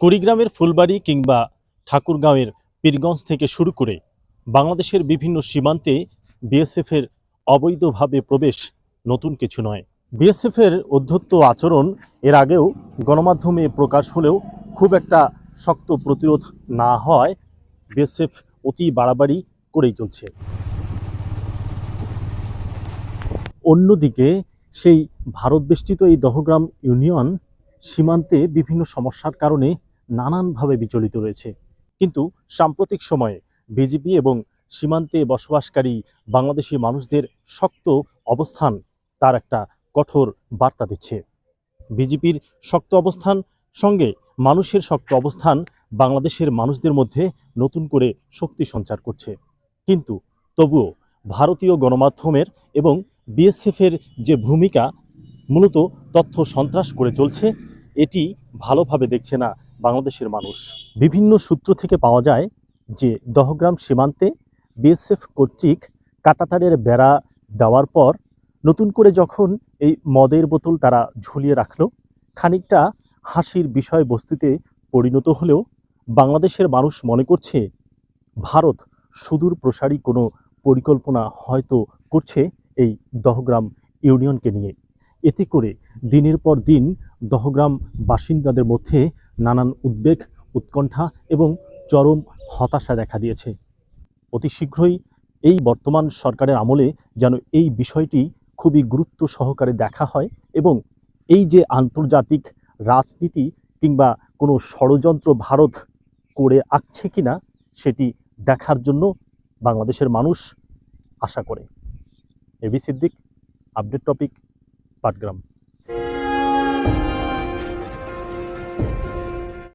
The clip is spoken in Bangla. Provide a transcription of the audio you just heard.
কুড়িগ্রামের ফুলবাড়ি কিংবা ঠাকুরগাঁওয়ের পীরগঞ্জ থেকে শুরু করে বাংলাদেশের বিভিন্ন সীমান্তে বিএসএফের অবৈধভাবে প্রবেশ নতুন কিছু নয়। বিএসএফের অধ্যত্ত আচরণ এর আগেও গণমাধ্যমে প্রকাশ হলেও খুব একটা শক্ত প্রতিরোধ না হয় বিএসএফ অতি বাড়াবাড়ি করেই চলছে। অন্যদিকে সেই ভারতবেষ্টিত এই দহগ্রাম ইউনিয়ন সীমান্তে বিভিন্ন সমস্যার কারণে নানানভাবে বিচলিত রয়েছে। কিন্তু সাম্প্রতিক সময়ে বিজেপি এবং সীমান্তে বসবাসকারী বাংলাদেশি মানুষদের শক্ত অবস্থান তার একটা কঠোর বার্তা দিচ্ছে। বিজেপির শক্ত অবস্থান সঙ্গে মানুষের শক্ত অবস্থান বাংলাদেশের মানুষদের মধ্যে নতুন করে শক্তি সঞ্চার করছে। কিন্তু তবুও ভারতীয় গণমাধ্যমের এবং বিএসএফের যে ভূমিকা, মূলত তথ্য সন্ত্রাস করে চলছে, এটি ভালোভাবে দেখছে না বাংলাদেশের মানুষ। বিভিন্ন সূত্র থেকে পাওয়া যায় যে দহগ্রাম সীমান্তে বিএসএফ কর্তৃক কাটাতারের বেড়া দেওয়ার পর নতুন করে যখন এই মদের বোতল তারা ঝুলিয়ে রাখল, খানিকটা হাসির বিষয়বস্তুতে পরিণত হলেও বাংলাদেশের মানুষ মনে করছে, ভারত সুদূর প্রসারী কোনো পরিকল্পনা হয়তো করছে এই দহগ্রাম ইউনিয়নকে নিয়ে। এতে করে দিনের পর দিন দহগ্রাম বাসিন্দাদের মধ্যে নানান উদ্বেগ, উৎকণ্ঠা এবং চরম হতাশা দেখা দিয়েছে। অতি শীঘ্রই এই বর্তমান সরকারের আমলে যেন এই বিষয়টি খুবই গুরুত্ব সহকারে দেখা হয় এবং এই যে আন্তর্জাতিক রাজনীতি কিংবা কোনো ষড়যন্ত্র ভারত করে আসছে কিনা সেটি দেখার জন্য বাংলাদেশের মানুষ আশা করে। AB Siddique, update topic, Patgram.